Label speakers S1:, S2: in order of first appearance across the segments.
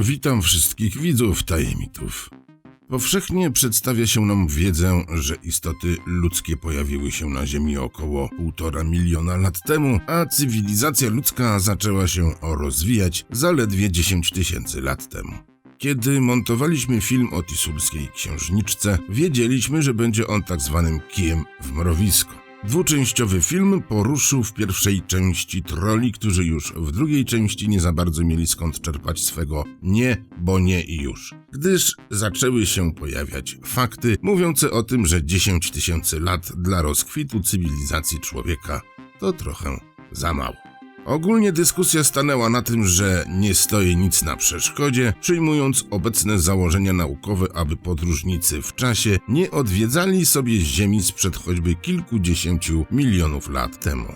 S1: Witam wszystkich widzów tajemników. Powszechnie przedstawia się nam wiedzę, że istoty ludzkie pojawiły się na Ziemi około 1,5 miliona lat temu, a cywilizacja ludzka zaczęła się rozwijać zaledwie 10 tysięcy lat temu. Kiedy montowaliśmy film o tisulskiej księżniczce, wiedzieliśmy, że będzie on tak zwanym kijem w mrowisko. Dwuczęściowy film poruszył w pierwszej części troli, którzy już w drugiej części nie za bardzo mieli skąd czerpać swego nie, bo nie i już. Gdyż zaczęły się pojawiać fakty mówiące o tym, że 10 tysięcy lat dla rozkwitu cywilizacji człowieka to trochę za mało. Ogólnie dyskusja stanęła na tym, że nie stoi nic na przeszkodzie, przyjmując obecne założenia naukowe, aby podróżnicy w czasie nie odwiedzali sobie Ziemi sprzed choćby kilkudziesięciu milionów lat temu.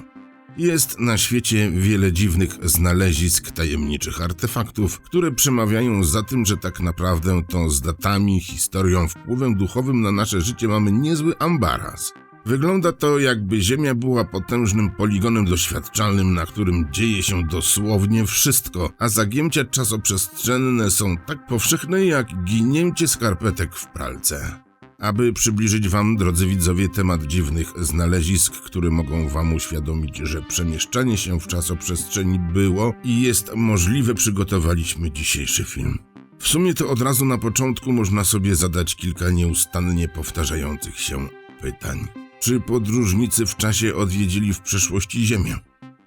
S1: Jest na świecie wiele dziwnych znalezisk tajemniczych artefaktów, które przemawiają za tym, że tak naprawdę to z datami, historią, wpływem duchowym na nasze życie mamy niezły ambaras. Wygląda to, jakby Ziemia była potężnym poligonem doświadczalnym, na którym dzieje się dosłownie wszystko, a zagięcia czasoprzestrzenne są tak powszechne jak ginięcie skarpetek w pralce. Aby przybliżyć Wam, drodzy widzowie, temat dziwnych znalezisk, które mogą Wam uświadomić, że przemieszczanie się w czasoprzestrzeni było i jest możliwe, przygotowaliśmy dzisiejszy film. W sumie to od razu na początku można sobie zadać kilka nieustannie powtarzających się pytań. Czy podróżnicy w czasie odwiedzili w przeszłości Ziemię?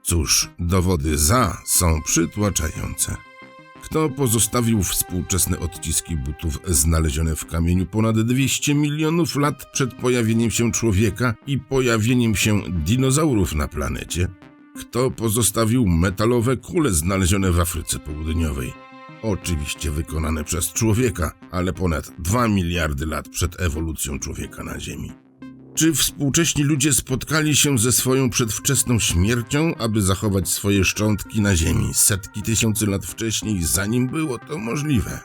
S1: Cóż, dowody za są przytłaczające. Kto pozostawił współczesne odciski butów znalezione w kamieniu ponad 200 milionów lat przed pojawieniem się człowieka i pojawieniem się dinozaurów na planecie? Kto pozostawił metalowe kule znalezione w Afryce Południowej? Oczywiście wykonane przez człowieka, ale ponad 2 miliardy lat przed ewolucją człowieka na Ziemi. Czy współcześni ludzie spotkali się ze swoją przedwczesną śmiercią, aby zachować swoje szczątki na Ziemi setki tysięcy lat wcześniej, zanim było to możliwe?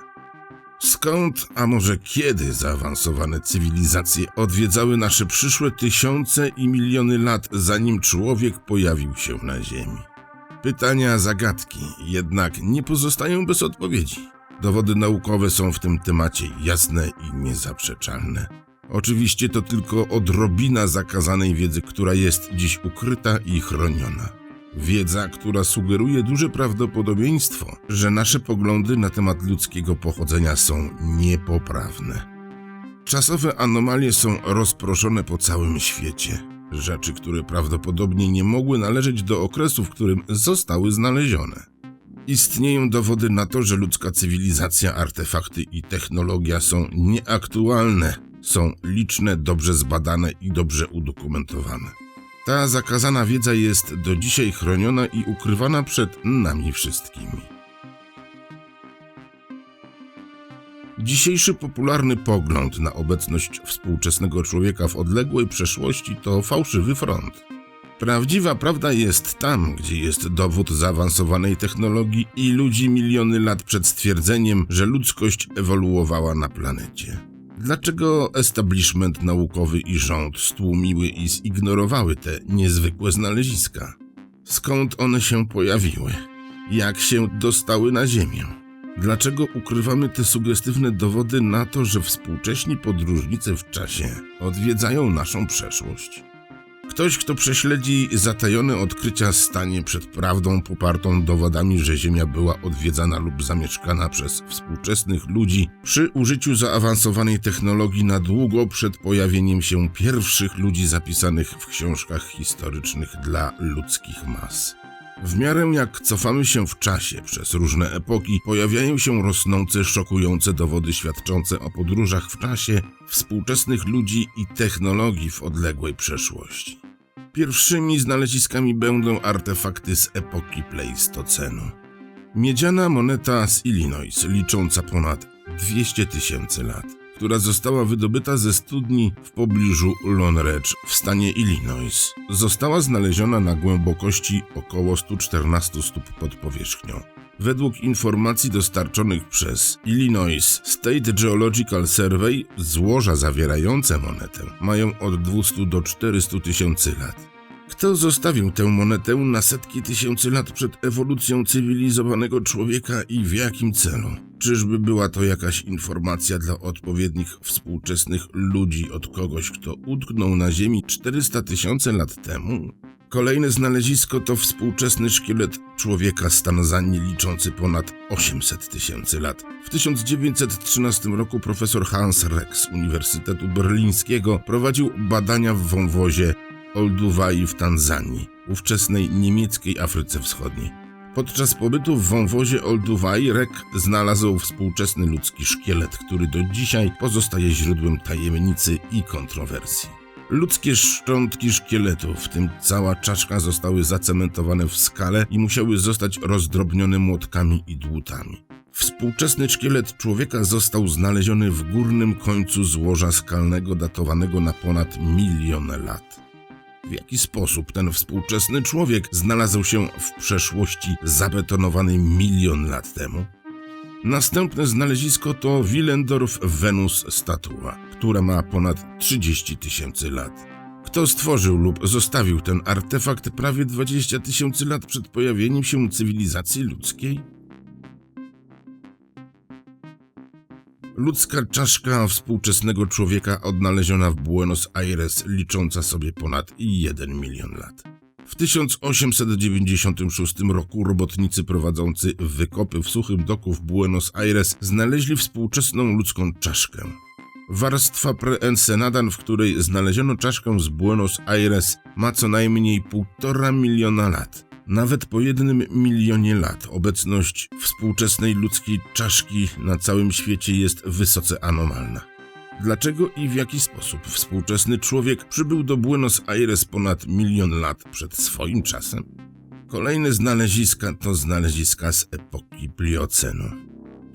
S1: Skąd, a może kiedy zaawansowane cywilizacje odwiedzały nasze przyszłe tysiące i miliony lat, zanim człowiek pojawił się na Ziemi? Pytania, zagadki, jednak nie pozostają bez odpowiedzi. Dowody naukowe są w tym temacie jasne i niezaprzeczalne. Oczywiście to tylko odrobina zakazanej wiedzy, która jest dziś ukryta i chroniona. Wiedza, która sugeruje duże prawdopodobieństwo, że nasze poglądy na temat ludzkiego pochodzenia są niepoprawne. Czasowe anomalie są rozproszone po całym świecie. Rzeczy, które prawdopodobnie nie mogły należeć do okresu, w którym zostały znalezione. Istnieją dowody na to, że ludzka cywilizacja, artefakty i technologia są nieaktualne, są liczne, dobrze zbadane i dobrze udokumentowane. Ta zakazana wiedza jest do dzisiaj chroniona i ukrywana przed nami wszystkimi. Dzisiejszy popularny pogląd na obecność współczesnego człowieka w odległej przeszłości to fałszywy front. Prawdziwa prawda jest tam, gdzie jest dowód zaawansowanej technologii i ludzi miliony lat przed stwierdzeniem, że ludzkość ewoluowała na planecie. Dlaczego establishment naukowy i rząd stłumiły i zignorowały te niezwykłe znaleziska? Skąd one się pojawiły? Jak się dostały na Ziemię? Dlaczego ukrywamy te sugestywne dowody na to, że współcześni podróżnicy w czasie odwiedzają naszą przeszłość? Ktoś, kto prześledzi zatajone odkrycia, stanie przed prawdą popartą dowodami, że Ziemia była odwiedzana lub zamieszkana przez współczesnych ludzi przy użyciu zaawansowanej technologii na długo przed pojawieniem się pierwszych ludzi zapisanych w książkach historycznych dla ludzkich mas. W miarę jak cofamy się w czasie przez różne epoki, pojawiają się rosnące, szokujące dowody świadczące o podróżach w czasie współczesnych ludzi i technologii w odległej przeszłości. Pierwszymi znaleziskami będą artefakty z epoki Pleistocenu. Miedziana moneta z Illinois, licząca ponad 200 tysięcy lat, która została wydobyta ze studni w pobliżu Lone Ridge w stanie Illinois, została znaleziona na głębokości około 114 stóp pod powierzchnią. Według informacji dostarczonych przez Illinois State Geological Survey, złoża zawierające monetę mają od 200 do 400 tysięcy lat. Kto zostawił tę monetę na setki tysięcy lat przed ewolucją cywilizowanego człowieka i w jakim celu? Czyżby była to jakaś informacja dla odpowiednich współczesnych ludzi od kogoś, kto utknął na Ziemi 400 tysięcy lat temu? Kolejne znalezisko to współczesny szkielet człowieka z Tanzanii liczący ponad 800 tysięcy lat. W 1913 roku profesor Hans Rex z Uniwersytetu Berlińskiego prowadził badania w wąwozie Olduvai w Tanzanii, ówczesnej niemieckiej Afryce Wschodniej. Podczas pobytu w wąwozie Olduvai Rek znalazł współczesny ludzki szkielet, który do dzisiaj pozostaje źródłem tajemnicy i kontrowersji. Ludzkie szczątki szkieletu, w tym cała czaszka, zostały zacementowane w skale i musiały zostać rozdrobnione młotkami i dłutami. Współczesny szkielet człowieka został znaleziony w górnym końcu złoża skalnego datowanego na ponad milion lat. W jaki sposób ten współczesny człowiek znalazł się w przeszłości zabetonowanej milion lat temu? Następne znalezisko to Willendorf Venus statua, która ma ponad 30 tysięcy lat. Kto stworzył lub zostawił ten artefakt prawie 20 tysięcy lat przed pojawieniem się cywilizacji ludzkiej? Ludzka czaszka współczesnego człowieka odnaleziona w Buenos Aires licząca sobie ponad 1 milion lat. W 1896 roku robotnicy prowadzący wykopy w suchym doku w Buenos Aires znaleźli współczesną ludzką czaszkę. Warstwa preensenadan, w której znaleziono czaszkę z Buenos Aires, ma co najmniej półtora miliona lat. Nawet po jednym milionie lat obecność współczesnej ludzkiej czaszki na całym świecie jest wysoce anomalna. Dlaczego i w jaki sposób współczesny człowiek przybył do Buenos Aires ponad milion lat przed swoim czasem? Kolejne znaleziska to znaleziska z epoki Pliocenu.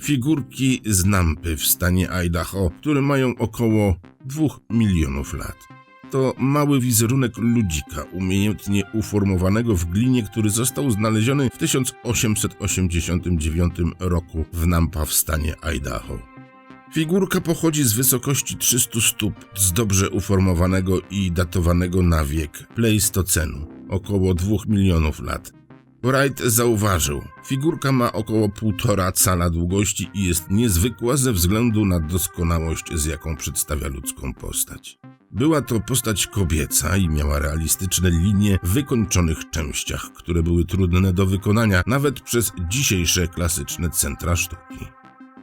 S1: Figurki z Nampy w stanie Idaho, które mają około 2 milionów lat. To mały wizerunek ludzika umiejętnie uformowanego w glinie, który został znaleziony w 1889 roku w Nampa w stanie Idaho. Figurka pochodzi z wysokości 300 stóp z dobrze uformowanego i datowanego na wiek Pleistocenu, około 2 milionów lat. Wright zauważył, figurka ma około 1,5 cala długości i jest niezwykła ze względu na doskonałość, z jaką przedstawia ludzką postać. Była to postać kobieca i miała realistyczne linie w wykończonych częściach, które były trudne do wykonania nawet przez dzisiejsze klasyczne centra sztuki.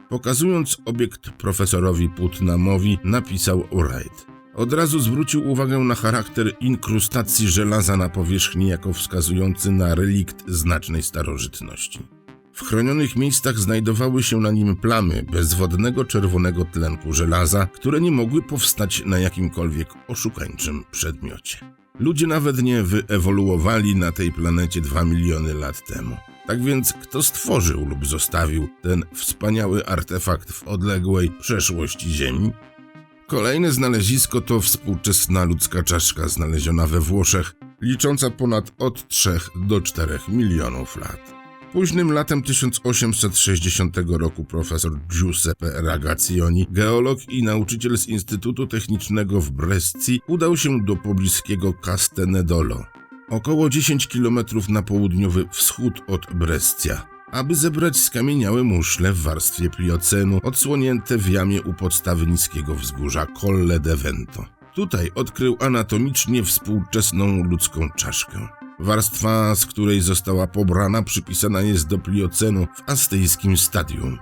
S1: Pokazując obiekt profesorowi Putnamowi, napisał Wright. Od razu zwrócił uwagę na charakter inkrustacji żelaza na powierzchni jako wskazujący na relikt znacznej starożytności. W chronionych miejscach znajdowały się na nim plamy bezwodnego czerwonego tlenku żelaza, które nie mogły powstać na jakimkolwiek oszukańczym przedmiocie. Ludzie nawet nie wyewoluowali na tej planecie dwa miliony lat temu. Tak więc kto stworzył lub zostawił ten wspaniały artefakt w odległej przeszłości Ziemi? Kolejne znalezisko to współczesna ludzka czaszka znaleziona we Włoszech, licząca ponad od 3 do 4 milionów lat. Późnym latem 1860 roku profesor Giuseppe Ragazzioni, geolog i nauczyciel z Instytutu Technicznego w Bresci, udał się do pobliskiego Castenedolo, około 10 km na południowy wschód od Brescia, aby zebrać skamieniałe muszle w warstwie pliocenu odsłonięte w jamie u podstawy niskiego wzgórza Colle de Vento. Tutaj odkrył anatomicznie współczesną ludzką czaszkę. Warstwa, z której została pobrana, przypisana jest do pliocenu w astyjskim stadium.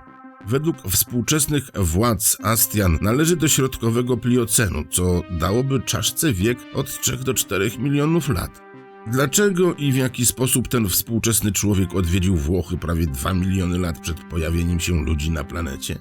S1: Według współczesnych władz Astian należy do środkowego pliocenu, co dałoby czaszce wiek od 3 do 4 milionów lat. Dlaczego i w jaki sposób ten współczesny człowiek odwiedził Włochy prawie 2 miliony lat przed pojawieniem się ludzi na planecie?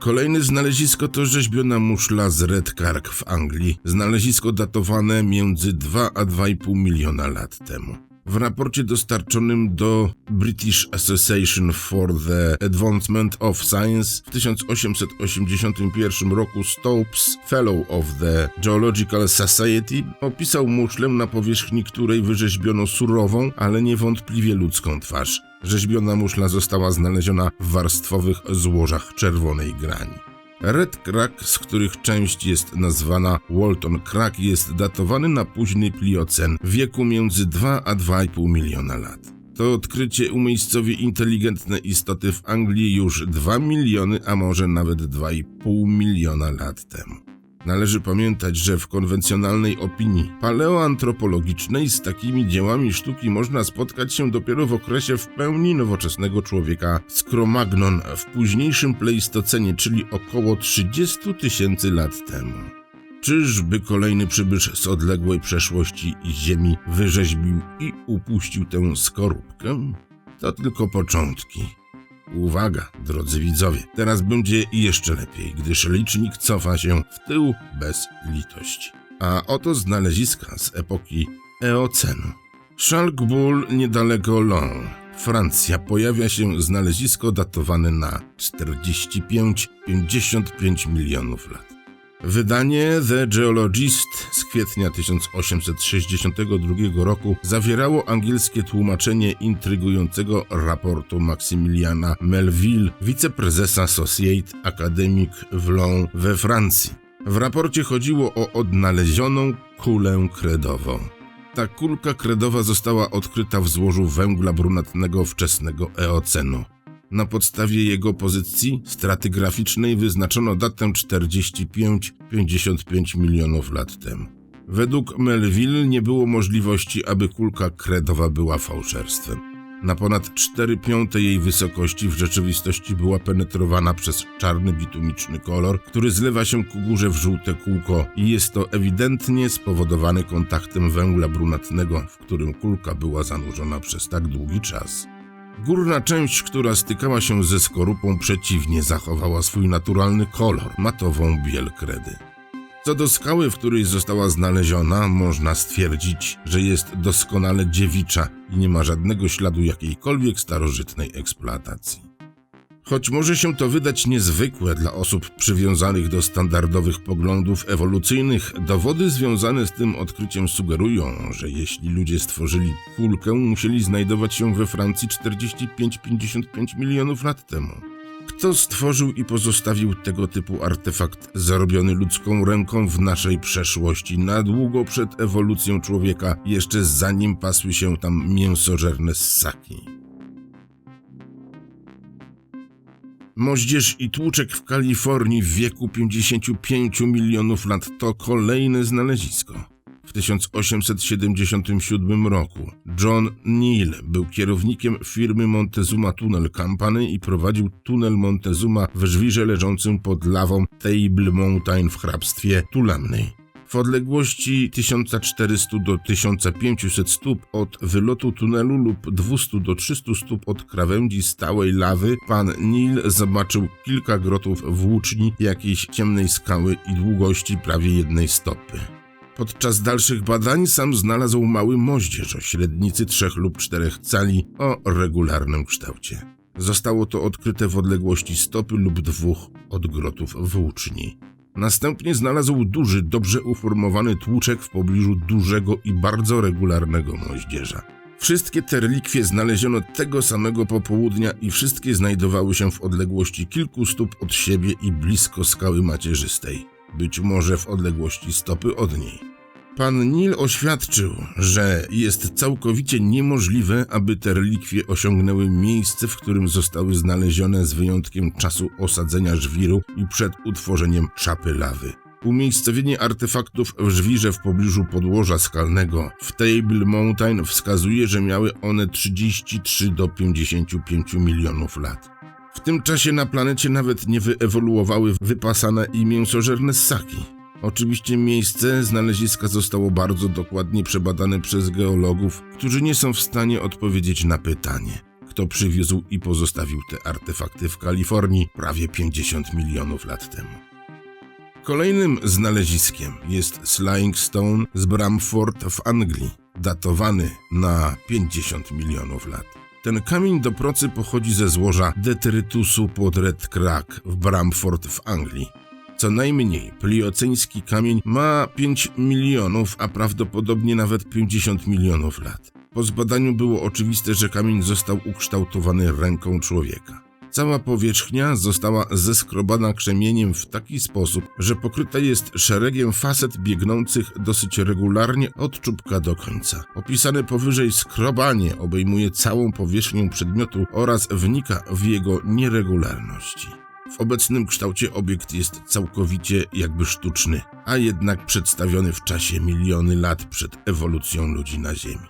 S1: Kolejne znalezisko to rzeźbiona muszla z Redcark w Anglii, znalezisko datowane między 2 a 2,5 miliona lat temu. W raporcie dostarczonym do British Association for the Advancement of Science w 1881 roku Stopes, Fellow of the Geological Society, opisał muszlę na powierzchni której wyrzeźbiono surową, ale niewątpliwie ludzką twarz. Rzeźbiona muszla została znaleziona w warstwowych złożach czerwonej grani. Red Crack, z których część jest nazwana Walton Crack, jest datowany na późny pliocen wieku między 2 a 2,5 miliona lat. To odkrycie umiejscowi inteligentne istoty w Anglii już 2 miliony, a może nawet 2,5 miliona lat temu. Należy pamiętać, że w konwencjonalnej opinii paleoantropologicznej z takimi dziełami sztuki można spotkać się dopiero w okresie w pełni nowoczesnego człowieka Scromagnon w późniejszym Pleistocenie, czyli około 30 tysięcy lat temu. Czyżby kolejny przybysz z odległej przeszłości Ziemi wyrzeźbił i upuścił tę skorupkę? To tylko początki. Uwaga, drodzy widzowie, teraz będzie jeszcze lepiej, gdyż licznik cofa się w tył bez litości. A oto znaleziska z epoki Eocenu. Chalk-Bull niedaleko Lyon, Francja, pojawia się znalezisko datowane na 45-55 milionów lat. Wydanie The Geologist z kwietnia 1862 roku zawierało angielskie tłumaczenie intrygującego raportu Maximiliana Melville, wiceprezesa Societe Académique w Lyon we Francji. W raporcie chodziło o odnalezioną kulę kredową. Ta kulka kredowa została odkryta w złożu węgla brunatnego wczesnego Eocenu. Na podstawie jego pozycji stratygraficznej wyznaczono datę 45-55 milionów lat temu. Według Melville nie było możliwości, aby kulka kredowa była fałszerstwem. Na ponad 4 piąte jej wysokości w rzeczywistości była penetrowana przez czarny bitumiczny kolor, który zlewa się ku górze w żółte kółko i jest to ewidentnie spowodowane kontaktem węgla brunatnego, w którym kulka była zanurzona przez tak długi czas. Górna część, która stykała się ze skorupą, przeciwnie zachowała swój naturalny kolor, matową biel kredy. Co do skały, w której została znaleziona, można stwierdzić, że jest doskonale dziewicza i nie ma żadnego śladu jakiejkolwiek starożytnej eksploatacji. Choć może się to wydać niezwykłe dla osób przywiązanych do standardowych poglądów ewolucyjnych, dowody związane z tym odkryciem sugerują, że jeśli ludzie stworzyli kulkę, musieli znajdować się we Francji 45-55 milionów lat temu. Kto stworzył i pozostawił tego typu artefakt zarobiony ludzką ręką w naszej przeszłości na długo przed ewolucją człowieka, jeszcze zanim pasły się tam mięsożerne ssaki? Moździerz i tłuczek w Kalifornii w wieku 55 milionów lat to kolejne znalezisko. W 1877 roku John Neal był kierownikiem firmy Montezuma Tunnel Company i prowadził tunel Montezuma w żwirze leżącym pod lawą Table Mountain w hrabstwie Tulamnej. W odległości 1400 do 1500 stóp od wylotu tunelu lub 200 do 300 stóp od krawędzi stałej lawy pan Neil zobaczył kilka grotów włóczni jakiejś ciemnej skały i długości prawie jednej stopy. Podczas dalszych badań sam znalazł mały moździerz o średnicy trzech lub czterech cali o regularnym kształcie. Zostało to odkryte w odległości stopy lub dwóch od grotów włóczni. Następnie znalazł duży, dobrze uformowany tłuczek w pobliżu dużego i bardzo regularnego moździerza. Wszystkie te relikwie znaleziono tego samego popołudnia i wszystkie znajdowały się w odległości kilku stóp od siebie i blisko skały macierzystej, być może w odległości stopy od niej. Pan Nil oświadczył, że jest całkowicie niemożliwe, aby te relikwie osiągnęły miejsce, w którym zostały znalezione z wyjątkiem czasu osadzenia żwiru i przed utworzeniem czapy lawy. Umiejscowienie artefaktów w żwirze w pobliżu podłoża skalnego w Table Mountain wskazuje, że miały one 33 do 55 milionów lat. W tym czasie na planecie nawet nie wyewoluowały wypasane i mięsożerne ssaki. Oczywiście miejsce znaleziska zostało bardzo dokładnie przebadane przez geologów, którzy nie są w stanie odpowiedzieć na pytanie, kto przywiózł i pozostawił te artefakty w Kalifornii prawie 50 milionów lat temu. Kolejnym znaleziskiem jest Slying Stone z Bramford w Anglii, datowany na 50 milionów lat. Ten kamień do procy pochodzi ze złoża deterytusu pod Red Crack w Bramford w Anglii. Co najmniej plioceński kamień ma 5 milionów, a prawdopodobnie nawet 50 milionów lat. Po zbadaniu było oczywiste, że kamień został ukształtowany ręką człowieka. Cała powierzchnia została zeskrobana krzemieniem w taki sposób, że pokryta jest szeregiem facet biegnących dosyć regularnie od czubka do końca. Opisane powyżej skrobanie obejmuje całą powierzchnię przedmiotu oraz wnika w jego nieregularności. W obecnym kształcie obiekt jest całkowicie jakby sztuczny, a jednak przedstawiony w czasie miliony lat przed ewolucją ludzi na Ziemi.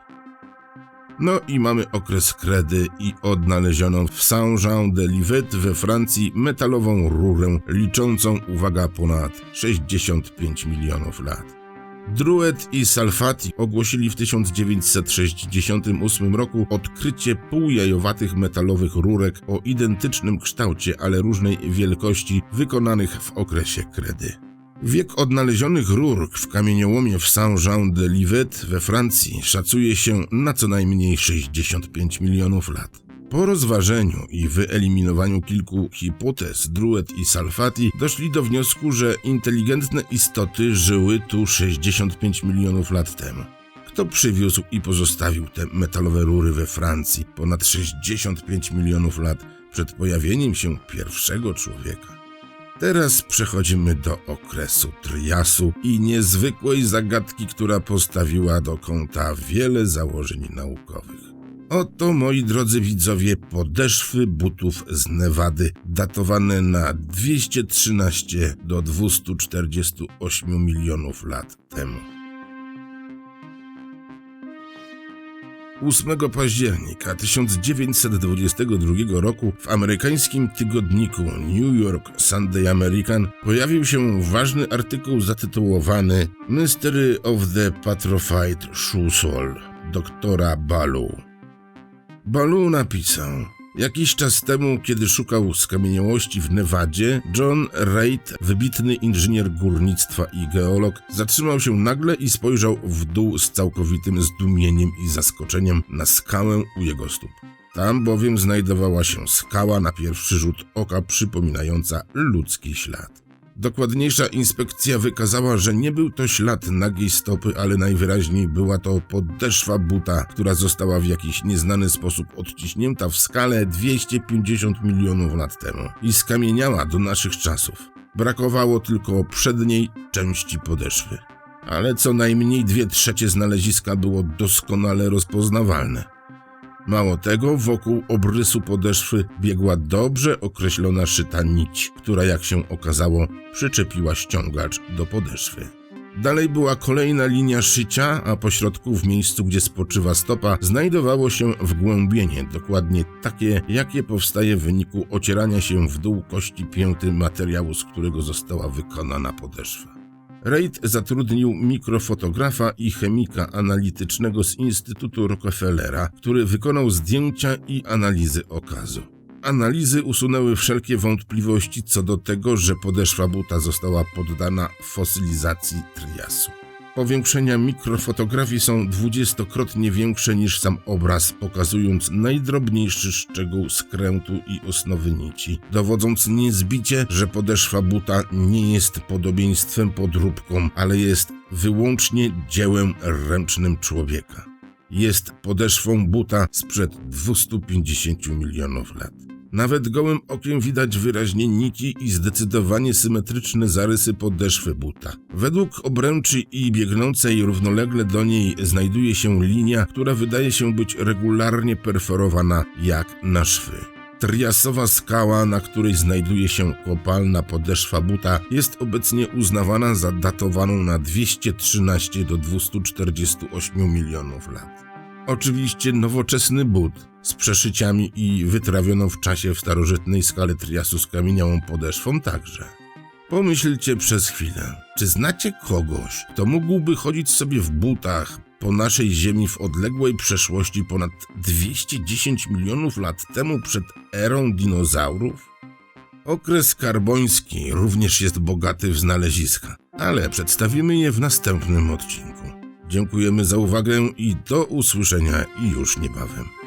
S1: No i mamy okres kredy i odnalezioną w Saint-Jean-de-Livet we Francji metalową rurę liczącą, uwaga, ponad 65 milionów lat. Druet i Salfati ogłosili w 1968 roku odkrycie półjajowatych metalowych rurek o identycznym kształcie, ale różnej wielkości, wykonanych w okresie kredy. Wiek odnalezionych rur w kamieniołomie w Saint-Jean-de-Livet we Francji szacuje się na co najmniej 65 milionów lat. Po rozważeniu i wyeliminowaniu kilku hipotez, Druet i Salfati doszli do wniosku, że inteligentne istoty żyły tu 65 milionów lat temu. Kto przywiózł i pozostawił te metalowe rury we Francji ponad 65 milionów lat przed pojawieniem się pierwszego człowieka? Teraz przechodzimy do okresu Triasu i niezwykłej zagadki, która postawiła do kąta wiele założeń naukowych. Oto, moi drodzy widzowie, podeszwy butów z Nevady, datowane na 213 do 248 milionów lat temu. 8 października 1922 roku w amerykańskim tygodniku New York Sunday American pojawił się ważny artykuł zatytułowany Mystery of the Petrified Shoe doktora Balu. Balu napisał. Jakiś czas temu, kiedy szukał skamieniałości w Nevadzie, John Reid, wybitny inżynier górnictwa i geolog, zatrzymał się nagle i spojrzał w dół z całkowitym zdumieniem i zaskoczeniem na skałę u jego stóp. Tam bowiem znajdowała się skała na pierwszy rzut oka przypominająca ludzki ślad. Dokładniejsza inspekcja wykazała, że nie był to ślad nagiej stopy, ale najwyraźniej była to podeszwa buta, która została w jakiś nieznany sposób odciśnięta w skalę 250 milionów lat temu i skamieniała do naszych czasów. Brakowało tylko przedniej części podeszwy. Ale co najmniej dwie trzecie znaleziska było doskonale rozpoznawalne. Mało tego, wokół obrysu podeszwy biegła dobrze określona szyta nić, która jak się okazało przyczepiła ściągacz do podeszwy. Dalej była kolejna linia szycia, a pośrodku w miejscu, gdzie spoczywa stopa, znajdowało się wgłębienie, dokładnie takie, jakie powstaje w wyniku ocierania się w dół kości pięty materiału, z którego została wykonana podeszwa. Reid zatrudnił mikrofotografa i chemika analitycznego z Instytutu Rockefellera, który wykonał zdjęcia i analizy okazu. Analizy usunęły wszelkie wątpliwości co do tego, że podeszwa buta została poddana fosylizacji triasu. Powiększenia mikrofotografii są dwudziestokrotnie większe niż sam obraz, pokazując najdrobniejszy szczegół skrętu i osnowy nici, dowodząc niezbicie, że podeszwa buta nie jest podobieństwem podróbką, ale jest wyłącznie dziełem ręcznym człowieka. Jest podeszwą buta sprzed 250 milionów lat. Nawet gołym okiem widać wyraźnie nici i zdecydowanie symetryczne zarysy podeszwy buta. Według obręczy i biegnącej równolegle do niej znajduje się linia, która wydaje się być regularnie perforowana jak na szwy. Triasowa skała, na której znajduje się kopalna podeszwa buta, jest obecnie uznawana za datowaną na 213 do 248 milionów lat. Oczywiście nowoczesny but z przeszyciami i wytrawioną w czasie w starożytnej skale triasu skamieniałą podeszwą także. Pomyślcie przez chwilę, czy znacie kogoś, kto mógłby chodzić sobie w butach po naszej ziemi w odległej przeszłości ponad 210 milionów lat temu przed erą dinozaurów? Okres karboński również jest bogaty w znaleziska, ale przedstawimy je w następnym odcinku. Dziękujemy za uwagę i do usłyszenia już niebawem.